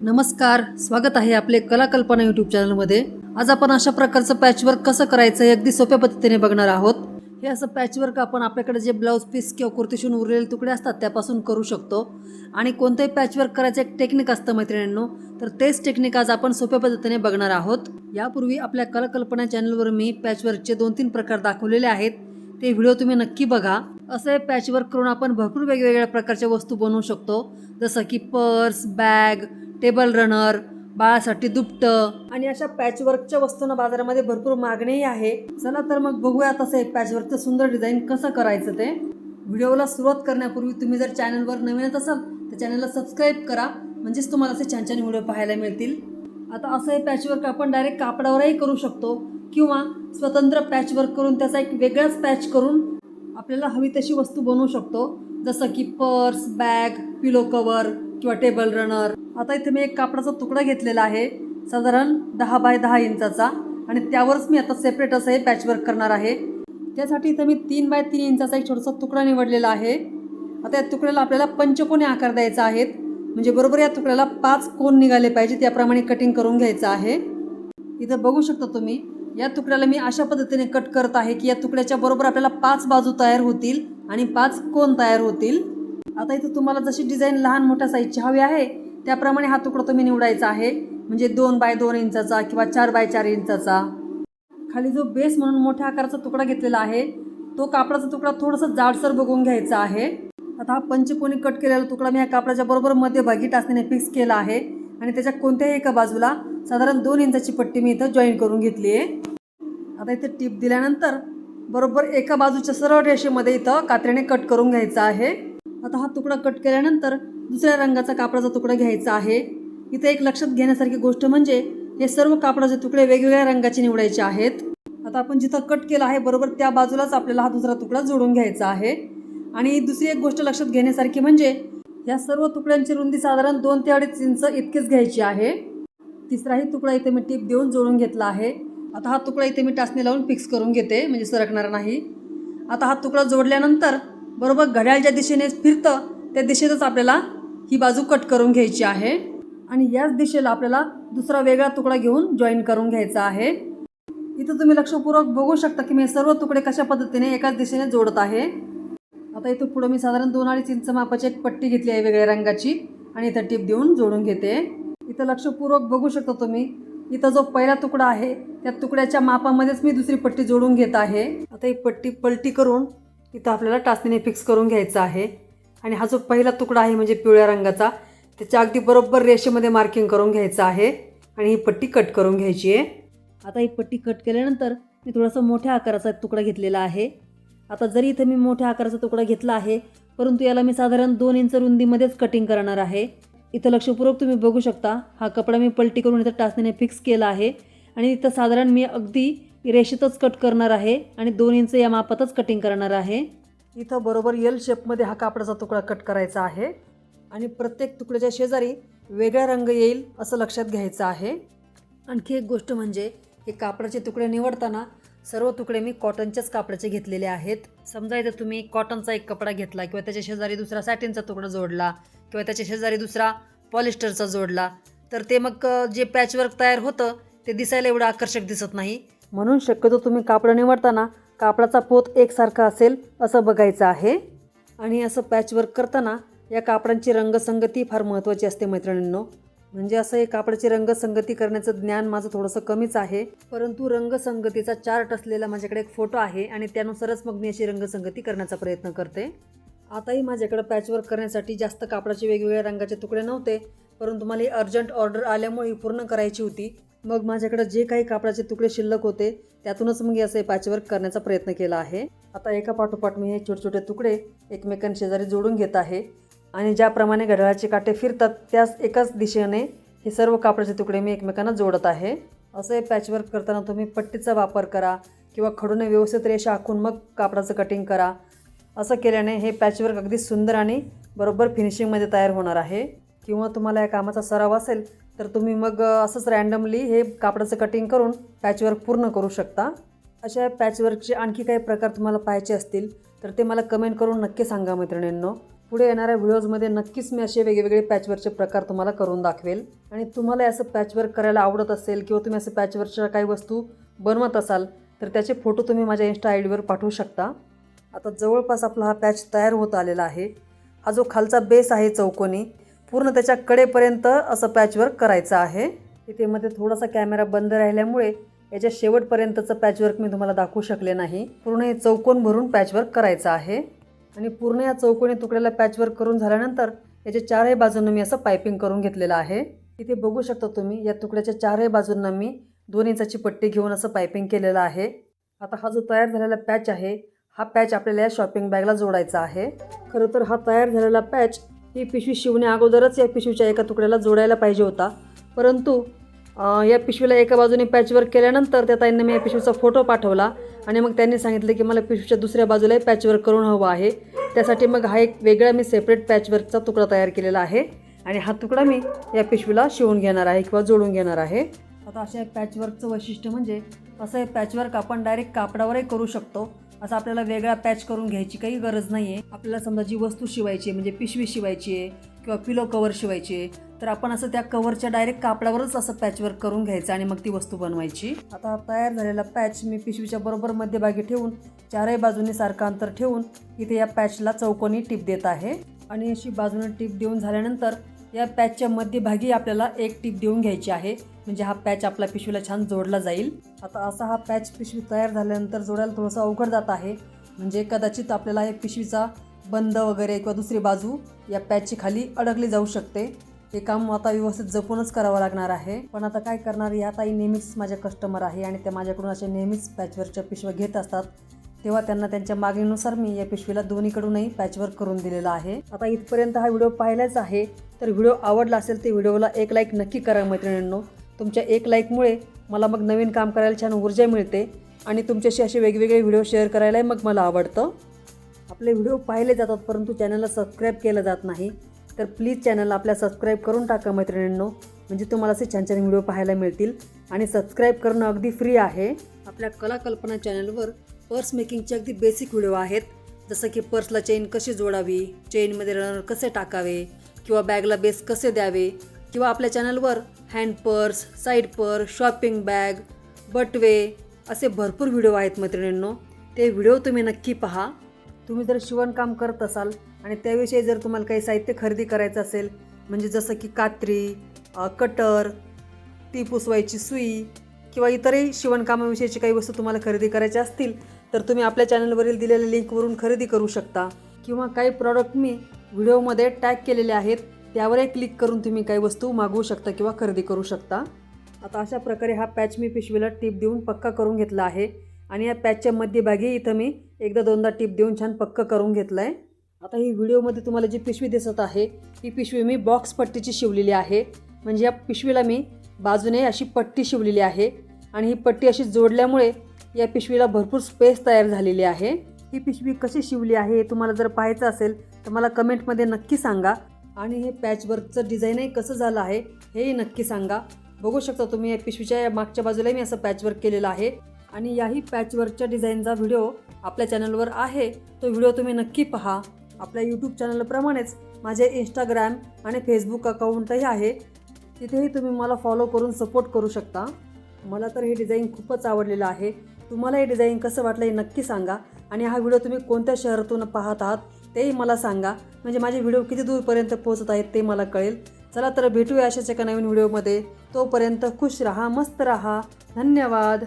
नमस्कार स्वागत आहे आपले कला कल्पना यूट्यूब चॅनलमध्ये. आज आपण अशा प्रकारचं पॅचवर्क कसं करायचं हे अगदी सोप्या पद्धतीने बघणार आहोत. हे असं पॅचवर्क आपण आपल्याकडे जे ब्लाऊज पीस किंवा कुर्तीशून उरलेले तुकडे असतात त्यापासून करू शकतो. आणि कोणतंही पॅचवर्क करायचं एक टेक्निक असतं मैत्रिणींनो तर तेच टेक्निक आज आपण सोप्या पद्धतीने बघणार आहोत. यापूर्वी आपल्या कला कल्पना चॅनलवर मी पॅचवर्कचे दोन तीन प्रकार दाखवलेले आहेत. ते व्हिडिओ तुम्ही नक्की बघा. असं पॅचवर्क करून आपण भरपूर वेगवेगळ्या प्रकारच्या वस्तू बनवू शकतो. जसं की पर्स बॅग टेबल रनर बाळासाठी दुपटं आणि अशा पॅचवर्कच्या वस्तूंना बाजारामध्ये भरपूर मागणीही आहे. चला तर मग बघूया तसं हे पॅचवर्कचं सुंदर डिझाईन कसं करायचं ते. व्हिडिओला सुरुवात करण्यापूर्वी तुम्ही जर चॅनलवर नवीनच असाल तर चॅनलला सबस्क्राईब करा. म्हणजेच तुम्हाला असे छान छान व्हिडिओ पाहायला मिळतील. आता असं हे पॅचवर्क आपण डायरेक्ट कापडावरही करू शकतो किंवा स्वतंत्र पॅचवर्क करून त्याचा एक वेगळाच पॅच करून आपल्याला हवी तशी वस्तू बनवू शकतो जसं की पर्स बॅग पिलो कवर किंवा टेबल रनर आता इथे मी एक कापडाचा तुकडा घेतलेला आहे साधारण दहा बाय दहा इंचाचा. आणि त्यावरच मी आता सेपरेट असं हे पॅचवर्क करणार आहे. त्यासाठी इथं मी तीन बाय तीन इंचाचा एक छोटासा तुकडा निवडलेला आहे. आता या तुकड्याला आपल्याला पंचकोने आकार द्यायचा आहेत म्हणजे बरोबर या तुकड्याला पाच कोण निघाले पाहिजे त्याप्रमाणे कटिंग करून घ्यायचं आहे. इथं बघू शकता तुम्ही या तुकड्याला मी अशा पद्धतीने कट करत आहे की या तुकड्याच्या बरोबर आपल्याला पाच बाजू तयार होतील आणि पाच कोण तयार होतील. आता इथं तुम्हाला जशी डिझाईन लहान मोठ्या साईजची हवी आहे त्याप्रमाणे हा तुकडा तुम्ही निवडायचा आहे. म्हणजे दोन बाय दोन इंचाचा किंवा चार बाय चार इंचाचा. खाली जो बेस म्हणून मोठ्या आकाराचा तुकडा घेतलेला आहे तो कापडाचा तुकडा थोडासा जाडसर बघून घ्यायचा आहे. आता हा पंचकोनी कट केलेला तुकडा मी या कापडाच्या बरोबर मध्यभागी टाचणीने फिक्स केला आहे. आणि त्याच्या कोणत्याही एका बाजूला साधारण दोन इंचाची पट्टी मी इथं जॉईन करून घेतली आहे. आता इथे टीप दिल्यानंतर बरोबर एका बाजूच्या सरळ रेषेमध्ये इथं कात्र्याने कट करून घ्यायचा आहे. आता हा तुकडा कट केल्यानंतर दुसऱ्या रंगाचा कापडाचा तुकडा घ्यायचा आहे. इथे एक लक्षात घेण्यासारखी गोष्ट म्हणजे हे सर्व कापडाचे तुकडे वेगवेगळ्या रंगाचे निवडायचे आहेत. आता आपण जिथं कट केलं आहे बरोबर त्या बाजूलाच आपल्याला हा दुसरा तुकडा जोडून घ्यायचा आहे. आणि दुसरी एक गोष्ट लक्षात घेण्यासारखी म्हणजे या सर्व तुकड्यांची रुंदी साधारण दोन ते अडीच इंच इतकीच घ्यायची आहे. तिसराही तुकडा इथे मी टीप देऊन जोडून घेतला आहे. आता हा तुकडा इथे मी टाचणी लावून फिक्स करून घेते म्हणजे सरकणार नाही. आता हा तुकडा जोडल्यानंतर बरोबर घड्याळच्या दिशेने फिरतं त्या दिशेतच आपल्याला ही बाजू कट करून घ्यायची आहे. आणि याच दिशेला आपल्याला दुसरा वेगळा तुकडा घेऊन जॉईन करून घ्यायचा आहे. इथं तुम्ही लक्षपूर्वक बघू शकता की मी सर्व तुकडे कशा पद्धतीने एकाच दिशेने जोडत आहे. आता इथं पुढं मी साधारण दोन अडीच इंच मापाची एक पट्टी घेतली आहे वेगळ्या रंगाची आणि इथं टीप देऊन जोडून घेते. इथं लक्षपूर्वक बघू शकता तुम्ही इथं जो पहिला तुकडा आहे त्या तुकड्याच्या मापामध्येच मी दुसरी पट्टी जोडून घेत आहे. आता ही पट्टी पलटी करून इथं आपल्याला टाचणीने फिक्स करून घ्यायचा आहे. आणि हा जो पहिला तुकडा आहे म्हणजे पिवळ्या रंगाचा त्याच्या अगदी बरोबर रेषेमध्ये मार्किंग करून घ्यायचं आहे. आणि ही पट्टी कट करून घ्यायची आहे. आता ही पट्टी कट केल्यानंतर मी थोडासा मोठ्या आकाराचा एक तुकडा घेतलेला आहे. आता जरी इथं मी मोठ्या आकाराचा तुकडा घेतला आहे परंतु याला मी साधारण दोन इंच रुंदीमध्येच कटिंग करणार आहे. इथं लक्षपूर्वक तुम्ही बघू शकता हा कपडा मी पलटी करून इथं टाचणीने फिक्स केला आहे आणि इथं साधारण मी अगदी रेषेतच कट करणार आहे आणि दोन इंच या मापातच कटिंग करणार आहे. इथं बरोबर यल शेपमध्ये हा कापडाचा तुकडा कट करायचा आहे आणि प्रत्येक तुकड्याच्या शेजारी वेगळा रंग येईल असं लक्षात घ्यायचं आहे. आणखी एक गोष्ट म्हणजे हे कापडाचे तुकडे निवडताना सर्व तुकडे मी कॉटनच्याच कापडाचे घेतलेले आहेत. समजा इथं तुम्ही कॉटनचा एक कपडा घेतला किंवा त्याच्या शेजारी दुसरा सॅटिनचा तुकडा जोडला किंवा त्याच्या शेजारी दुसरा पॉलिस्टरचा जोडला तर ते मग जे पॅचवर्क तयार होतं ते दिसायला एवढं आकर्षक दिसत नाही. म्हणून शक्यतो तुम्ही कापडं निवडताना कापडाचा पोत एकसारखा असेल असं बघायचं आहे. आणि असं पॅचवर्क करताना या कापडांची रंगसंगती फार महत्त्वाची असते मैत्रिणींनो. म्हणजे असं हे कापडाची रंगसंगती करण्याचं ज्ञान माझं थोडंसं कमीच आहे. परंतु रंगसंगतीचा चार्ट असलेला माझ्याकडे एक फोटो आहे आणि त्यानुसारच मग मी अशी रंगसंगती करण्याचा प्रयत्न करते. आताही माझ्याकडं पॅचवर्क करण्यासाठी जास्त कापडाचे वेगवेगळ्या रंगाचे तुकडे नव्हते परंतु मला ही अर्जंट ऑर्डर आल्यामुळे पूर्ण करायची होती. मग माझ्याकडे जे काही कापडाचे तुकडे शिल्लक होते त्यातूनच मग असे असं पॅचवर्क करण्याचा प्रयत्न केला आहे. आता एका पाठोपाठ मी हे छोटे छोटे तुकडे एकमेकांशेजारी जोडून घेत आहे आणि ज्याप्रमाणे घड्याळाचे काटे फिरतात त्याच एकाच दिशेने हे सर्व कापडाचे तुकडे मी एकमेकांना जोडत आहे. असं हे पॅचवर्क करताना तुम्ही पट्टीचा वापर करा किंवा खडूने व्यवस्थित रेषा आखून मग कापडाचं कटिंग करा. असं केल्याने हे पॅचवर्क अगदी सुंदर आणि बरोबर फिनिशिंगमध्ये तयार होणार आहे. किंवा तुम्हाला या कामाचा सराव असेल तर तुम्ही मग असंच रॅन्डमली हे कापडाचं कटिंग करून पॅचवर्क पूर्ण करू शकता. अशा पॅचवर्कचे आणखी काही प्रकार तुम्हाला पाहायचे असतील तर ते मला कमेंट करून नक्की सांगा मैत्रिणींनो. पुढे येणाऱ्या व्हिडिओजमध्ये नक्कीच मी असे वेगवेगळे पॅचवर्कचे प्रकार तुम्हाला करून दाखवेल. आणि तुम्हाला असं पॅचवर्क करायला आवडत असेल किंवा तुम्ही असं पॅचवर्कच्या काही वस्तू बनवत असाल तर त्याचे फोटो तुम्ही माझ्या इन्स्टा आय डीवर पाठवू शकता. आता जवळपास आपला हा पॅच तयार होत आलेला आहे. हा जो खालचा बेस आहे चौकोनी पूर्ण त्याच्या कडेपर्यंत असं पॅचवर्क करायचं आहे. इथे मध्ये थोडासा कॅमेरा बंद राहिल्यामुळे याच्या शेवटपर्यंतचं पॅचवर्क मी तुम्हाला दाखवू शकले नाही. पूर्ण हे चौकोन भरून पॅचवर्क करायचं आहे. आणि पूर्ण या चौकोनी तुकड्याला पॅचवर्क करून झाल्यानंतर याच्या चारही बाजूंना मी असं पायपिंग करून घेतलेलं आहे. इथे बघू शकता तुम्ही या तुकड्याच्या चारही बाजूंना मी दोन इंचाची पट्टी घेऊन असं पायपिंग केलेलं आहे. आता हा जो तयार झालेला पॅच आहे हा पॅच आपल्याला या शॉपिंग बॅगला जोडायचा आहे. खरं तर हा तयार झालेला पॅच ही पिशवी शिवण्या अगोदरच या पिशवीच्या एका तुकड्याला जोडायला पाहिजे होता. परंतु या पिशवीला एका बाजूने पॅचवर्क केल्यानंतर त्या ताईंनी मी या पिशवीचा फोटो पाठवला आणि मग त्यांनी सांगितलं की मला पिशवीच्या दुसऱ्या बाजूलाही पॅचवर्क करून हवं आहे. त्यासाठी मग हा एक वेगळा मी सेपरेट पॅचवर्कचा तुकडा तयार केलेला आहे आणि हा तुकडा मी या पिशवीला शिवून घेणार आहे किंवा जोडून घेणार आहे. आता अशा पॅचवर्कचं वैशिष्ट्य म्हणजे असं हे पॅचवर्क आपण डायरेक्ट कापडावरही करू शकतो. असं आपल्याला वेगळा पॅच करून घ्यायची काही गरज नाही आहे आपल्याला समजा जी वस्तू शिवायची आहे म्हणजे पिशवी शिवायची आहे किंवा पिलो कवर शिवायची आहे तर आपण असं त्या कवरच्या डायरेक्ट कापडावरच असं पॅचवर्क करून घ्यायचं आणि मग ती वस्तू बनवायची. आता तयार झालेला पॅच मी पिशवीच्या बरोबर मध्यभागी ठेवून चारही बाजूने सारखं अंतर ठेवून इथे या पॅचला चौकोनी टिप देत आहे. आणि अशी बाजूने टिप देऊन झाल्यानंतर या पॅचच्या मध्यभागी आपल्याला एक टीप देऊन घ्यायची आहे. म्हणजे हा पॅच आपला पिशवीला छान जोडला जाईल. आता असा हा पॅच पिशवी तयार झाल्यानंतर जोडायला थोडंसं अवघड जात आहे. म्हणजे कदाचित आपल्याला हे पिशवीचा बंद वगैरे किंवा दुसरी बाजू या पॅचची खाली अडकली जाऊ शकते. हे काम आता व्यवस्थित जपूनच करावं लागणार आहे. पण आता काय करणार? या ताई नेहमीच माझ्या कस्टमर आहे आणि त्या माझ्याकडून असे नेहमीच पॅचवरच्या पिशव्या घेत असतात. तेव्हा त्यांना त्यांच्या मागणीनुसार मी या पिशवीला दोन्हीकडूनही पॅचवर्क करून दिलेला आहे. आता इथपर्यंत हा व्हिडिओ पाहिलाच आहे तर व्हिडिओ आवडला असेल तर व्हिडिओला एक लाईक नक्की करा मैत्रिणींनो. तुमच्या एक लाईकमुळे मला मग नवीन काम करायला छान ऊर्जा मिळते आणि तुमच्याशी असे वेगवेगळे व्हिडिओ शेअर करायलाही मग मला आवडतं. आपले व्हिडिओ पाहिले जातात परंतु चॅनलला सबस्क्राईब केलं जात नाही. तर प्लीज चॅनलला आपल्या सबस्क्राईब करून टाका मैत्रिणींनो. म्हणजे तुम्हाला असे छान छान व्हिडिओ पाहायला मिळतील. आणि सबस्क्राईब करणं अगदी फ्री आहे. आपल्या कला कल्पना चॅनलवर पर्स मेकिंगचे अगदी बेसिक व्हिडिओ आहेत. जसं की पर्सला चेन कशी जोडावी चेनमध्ये रनर कसे टाकावे किंवा बॅगला बेस कसे द्यावे किंवा आपल्या चॅनलवर hand purse side purse shopping bag बटवे असे भरपूर व्हिडिओ आहेत मैत्रिणींनो. ते व्हिडिओ तुम्ही नक्की पहा. तुम्ही जर शिवणकाम करत असाल आणि त्याविषयी जर तुम्हाला काही साहित्य खरेदी करायचं असेल म्हणजे जसं की कात्री कटर ती पुसवायची सुई किंवा इतरही शिवणकामाविषयीची काही वस्तू तुम्हाला खरेदी करायच्या असतील तर तुम्ही आपल्या चॅनलवरील दिलेल्या लिंकवरून खरेदी करू शकता. किंवा काही प्रॉडक्ट मी व्हिडिओमध्ये टॅग केलेले आहेत त्यावरही क्लिक करून तुम्ही काही वस्तू मागवू शकता किंवा खरेदी करू शकता. आता अशा प्रकारे हा पॅच मी पिशवीला टीप देऊन पक्का करून घेतला आहे. आणि या पॅचच्या मध्यभागी इथं मी एकदा दोनदा टीप देऊन छान पक्क करून घेतलं आहे आता ही व्हिडिओमध्ये तुम्हाला जी पिशवी दिसत आहे ही पिशवी मी बॉक्स पट्टीची शिवलेली आहे. म्हणजे या पिशवीला मी बाजूने अशी पट्टी शिवलेली आहे. आणि ही पट्टी अशी जोडल्यामुळे या पिशवीला भरपूर स्पेस तयार झालेली आहे. ही पिशवी कशी शिवली आहे हे तुम्हाला जर पाहायचं असेल तर मला कमेंटमध्ये नक्की सांगा. आणि हे पॅचवर्कचं डिझाईनही कसं झालं आहे हेही नक्की सांगा. बघू शकता तुम्ही या पिशवीच्या या मागच्या बाजूला मी असं पॅचवर्क केलेलं आहे. आणि याही पॅचवर्कच्या डिझाईनचा व्हिडिओ आपल्या चॅनलवर आहे. तो व्हिडिओ तुम्ही नक्की पहा. आपल्या यूट्यूब चॅनलप्रमाणेच माझे इंस्टाग्रॅम आणि फेसबुक अकाउंटही आहे. तिथेही तुम्ही मला फॉलो करून सपोर्ट करू शकता. मला तर हे डिझाईन खूपच आवडलेलं आहे. तुम्हाला हे डिझाईन कसं वाटलं हे नक्की सांगा. आणि हा व्हिडिओ तुम्ही कोणत्या शहरातून पाहत आहात तेही मला सांगा. म्हणजे माझे व्हिडिओ किती दूरपर्यंत पोहोचत आहेत ते मला कळेल. चला तर भेटूया अशाच एका नवीन व्हिडिओमध्ये तोपर्यंत खुश राहा मस्त राहा. धन्यवाद.